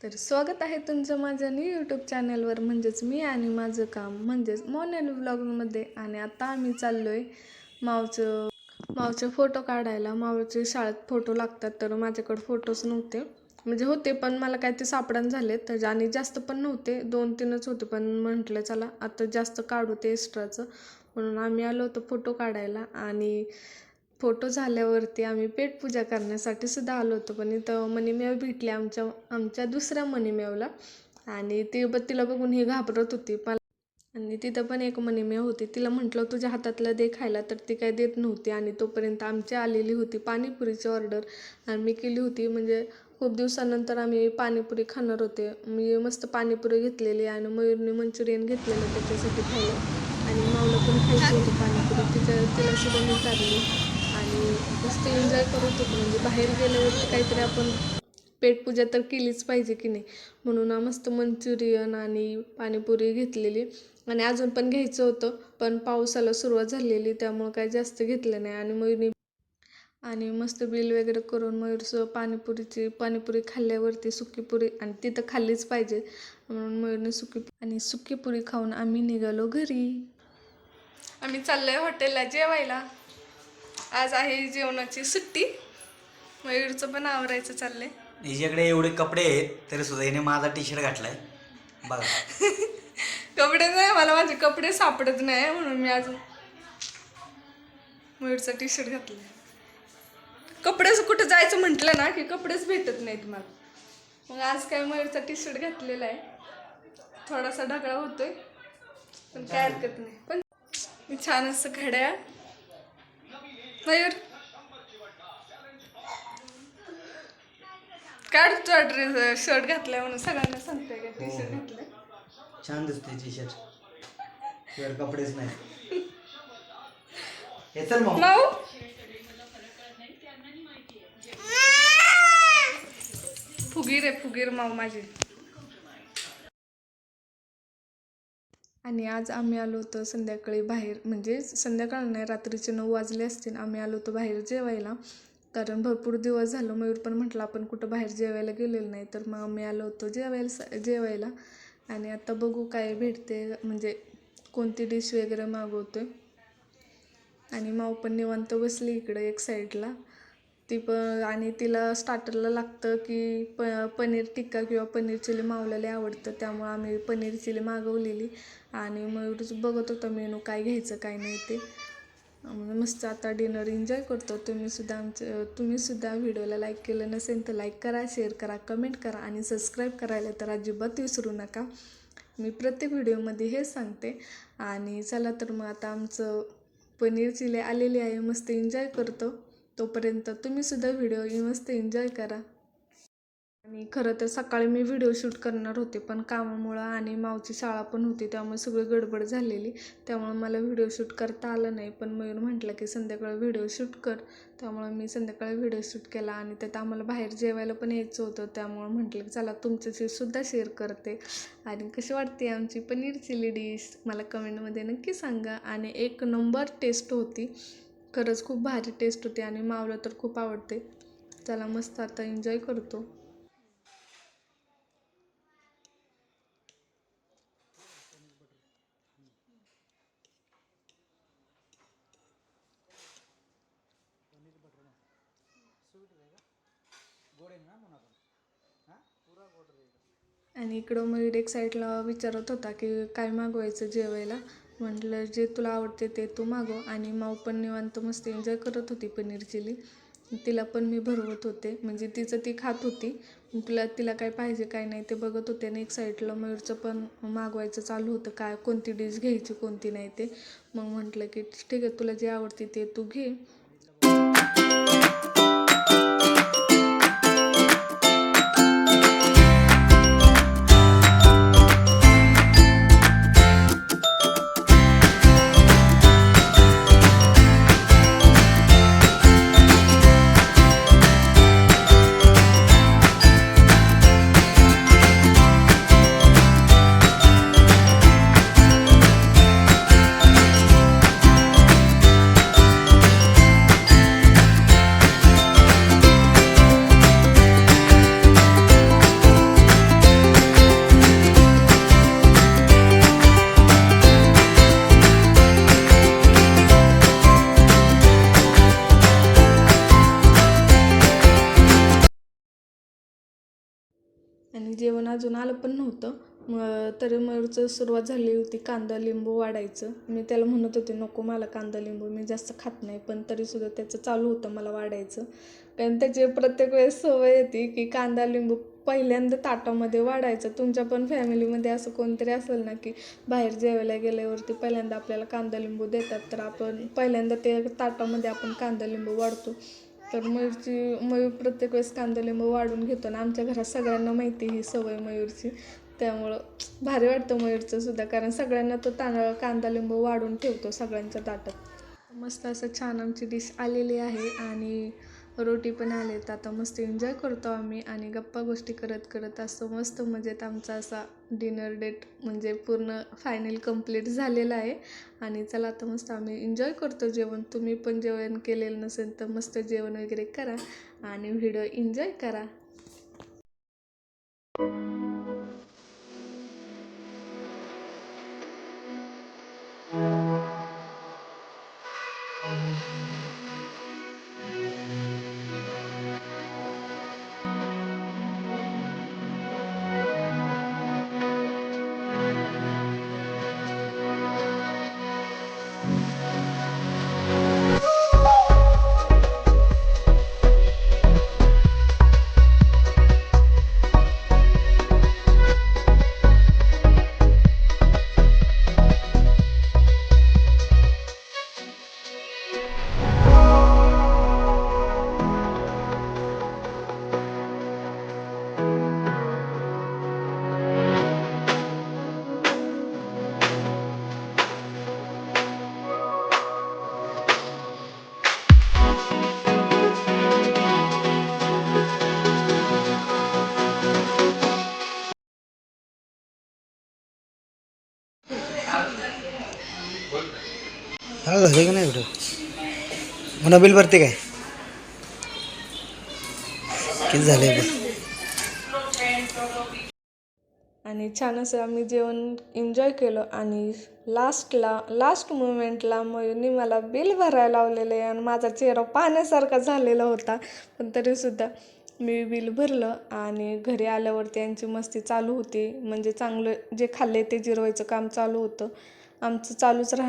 तर स्वागत आहे तुमचं माझ्या न्यू यूट्यूब चॅनलवर म्हणजेच मी आणि माझं काम म्हणजेच मॉर्निंग ब्लॉगमध्ये आणि आता आम्ही चाललो आहे मावचं मावचे फोटो काढायला. मावचे शाळेत फोटो लागतात तर माझ्याकडे फोटोच नव्हते. म्हणजे होते पण मला काय ते सापडण झाले तर आणि जास्त पण नव्हते दोन तीनच होते पण म्हटलं चला आता जास्त काढू ते एक्स्ट्राचं म्हणून आम्ही आलो होतो फोटो काढायला. आणि फोटो झाल्यावरती आम्ही पेटपूजा करण्यासाठी सुद्धा आलो होतो. पण इथं मणिमेव भेटली आमच्या आमच्या दुसऱ्या मणिमेवला. आणि ती ब तिला बघून ही घाबरत होती. मला आणि तिथं पण एक मणिमेव होती. तिला म्हटलं तुझ्या हातातलं दे खायला. तर ती काय देत नव्हती. आणि तोपर्यंत आमची आलेली होती पाणीपुरीची ऑर्डर. आम्ही केली होती. म्हणजे खूप दिवसानंतर आम्ही पाणीपुरी खाणार होते. मी मस्त पाणीपुरी घेतलेली आणि मयूरने मंचुरियन घेतलेलं त्याच्यासाठी खायला आणि मावलं पण खायची होती पाणीपुरी. तिच्या तिला सुद्धा मी चालली आणि मस्त एन्जॉय करत होतो म्हणजे बाहेर गेल्यावरती काहीतरी आपण पेटपूजा तर केलीच पाहिजे की नाही. म्हणून मस्त मंचुरियन आणि पाणीपुरी घेतलेली. आणि अजून पण घ्यायचं होतं पण पावसाला सुरुवात झालेली त्यामुळं काही जास्त घेतलं नाही. आणि मयुरी आणि मस्त बिल वगैरे करून मयूरचं पाणीपुरीची पाणीपुरी खाल्ल्यावरती सुकीपुरी आणि तिथं खाल्लीच पाहिजे. म्हणून मयूरने सुकी आणि सुकीपुरी खाऊन आम्ही निघालो घरी. आम्ही चाललोय हॉटेलला जेवायला. आज आहे जेवणाची सुट्टी. मयूरचं पण आवरायचं चाललंय. हिच्याकडे एवढे कपडे आहेत तरी सुद्धा हिने माझा टी शर्ट घातलाय. बघा. कपडे नाही मला माझे कपडे सापडत नाही म्हणून मी आज मयूरचा टी शर्ट घातलाय. कपडेच कुठं जायचं म्हटलं ना की कपडेच भेटत नाहीत मला. मग आज काय मयूरचा टी शर्ट घातलेला आहे. थोडासा ढगळा होतोय पण काय हरकत नाही. पण मी छान असं घड्याळ मयूर काढ तुझा ड्रेस शर्ट घातलाय म्हणून सगळ्यांना सांगते का? टी शर्ट घातलंय. छान दिसते टी शर्ट शिवाय कपडेच नाही. हे चल मग. माऊ. फुगीर आहे फुगीर माऊ माझी. आणि आज आम्ही आलो होतो संध्याकाळी बाहेर. म्हणजे संध्याकाळ नाही रात्रीचे नऊ वाजले असतील. आम्ही आलो होतो बाहेर जेवायला. कारण भरपूर दिवस झालो मयूर पण म्हटलं आपण कुठं बाहेर जेवायला गेलेलं नाही. तर मग आम्ही आलो होतो जेवायला स- जेवायला. आणि आता बघू काय भेटते. म्हणजे कोणती डिश वगैरे मागवतो आहे आणि माऊ पण निवांत बसली इकडं एक साईडला. ती प आणि तिला स्टार्टरला लागतं की प पनीर टिक्का किंवा पनीर चिली मावला आवडतं. त्यामुळं आम्ही पनीर चिली मागवलेली. आणि मयूरच बघत होता मेनू काय घ्यायचं काय नाही ते. मस्त आता डिनर एन्जॉय करतो. तुम्ही सुद्धा आमचं तुम्ही सुद्धा व्हिडिओला लाईक केलं नसेल तर लाईक करा शेअर करा कमेंट करा आणि सबस्क्राईब करायला तर अजिबात विसरू नका. मी प्रत्येक व्हिडिओमध्ये हे सांगते. आणि चला तर मग आता आमचं पनीर चिली आलेली आहे. मस्त एन्जॉय करतो. तोपर्यंत तुम्हीसुद्धा व्हिडिओ मस्त एन्जॉय करा. आणि खरं तर सकाळी मी व्हिडिओ शूट करणार होते पण कामामुळं आणि मावची शाळा पण होती त्यामुळे सगळी गडबड झालेली. त्यामुळे मला व्हिडिओ शूट करता आलं नाही पण मयूर म्हटलं की संध्याकाळी व्हिडिओ शूट कर. त्यामुळे मी संध्याकाळी व्हिडिओ शूट केला आणि त्यात आम्हाला बाहेर जेवायला पण यायचं होतं त्यामुळे म्हटलं की चला तुमच्याशी सुद्धा शेअर करते. आणि कशी वाटते आमची पनीर चिली डिश मला कमेंटमध्ये नक्की सांगा. आणि एक नंबर टेस्ट होती. खरंच खूप भारी टेस्ट होती आणि मावलं तर खूप आवडते. चला मस्त आता एन्जॉय करतो. आणि इकडं मग एक साईडला विचारत होता की काय मागवायचं जेवायला? म्हटलं जे तुला आवडते ते तू मागव. आणि माऊ पण निवांत मस्त एन्जॉय करत होती पनीर चिली तिला पण मी भरवत होते. म्हणजे तिचं ती खात होती. तुला तिला काय पाहिजे काय नाही ते बघत होते. आणि एक साईडला मयूरचं पण मागवायचं चालू होतं. काय कोणती डिश घ्यायची कोणती नाही ते. मग म्हटलं की ठीक आहे तुला जे आवडते ते तू घे. जेवण अजून आलं पण नव्हतं. मग तरी मरचं सुरुवात झाली होती कांदा लिंबू वाढायचं. मी त्याला म्हणत होते नको मला कांदा लिंबू मी जास्त खात नाही पण तरीसुद्धा त्याचं चालू होतं मला वाढायचं. कारण त्याची प्रत्येक वेळेस सवय येते की कांदा लिंबू पहिल्यांदा ताटामध्ये वाढायचं. तुमच्या पण फॅमिलीमध्ये असं कोणतरी असेल ना की बाहेर जेवायला गेल्यावरती पहिल्यांदा आपल्याला कांदा लिंबू देतात तर आपण पहिल्यांदा ते ताटामध्ये आपण कांदा लिंबू वाढतो. तर मयूरची मयूर प्रत्येक वेळेस कांदालिंबू वाढून घेतो आणि आमच्या घरात सगळ्यांना माहिती ही सवय मयूरची. त्यामुळं भारी वाटतं मयूरचं सुद्धा कारण सगळ्यांना तो तांदळ कांदालिंब वाढून ठेवतो सगळ्यांच्या ताटात. मस्त असं छान आमची डिश आलेली आहे आणि रोटी पण आले तर आता मस्त एन्जॉय करतो आम्ही आणि गप्पा गोष्टी करत करत असतो मस्त मजेत आमचा असा डिनर डेट म्हणजे पूर्ण फायनल कंप्लीट झालेला आहे. आणि चला आता मस्त आम्ही एन्जॉय करतो जेवण. तुम्ही पण जेवण केलेलं नसेल तर मस्त जेवण वगैरे करा आणि व्हिडिओ एन्जॉय करा. हा झाले का नाही कुठं? पुन्हा बिल भरते काय? किती झाले आणि छान असं आम्ही जेवण एन्जॉय केलं आणि लास्टला लास्ट मुमेंटला मयूरनी मला बिल भरायला लावलेलं आहे आणि माझा चेहरा पाण्यासारखा झालेला होता. पण तरीसुद्धा मी बिल भरलं आणि घरी आल्यावर त्यांची मस्ती चालू होती. म्हणजे चांगलं जे खाल्ले ते जिरवायचं काम चालू होतं. आमचं चालूच राहणार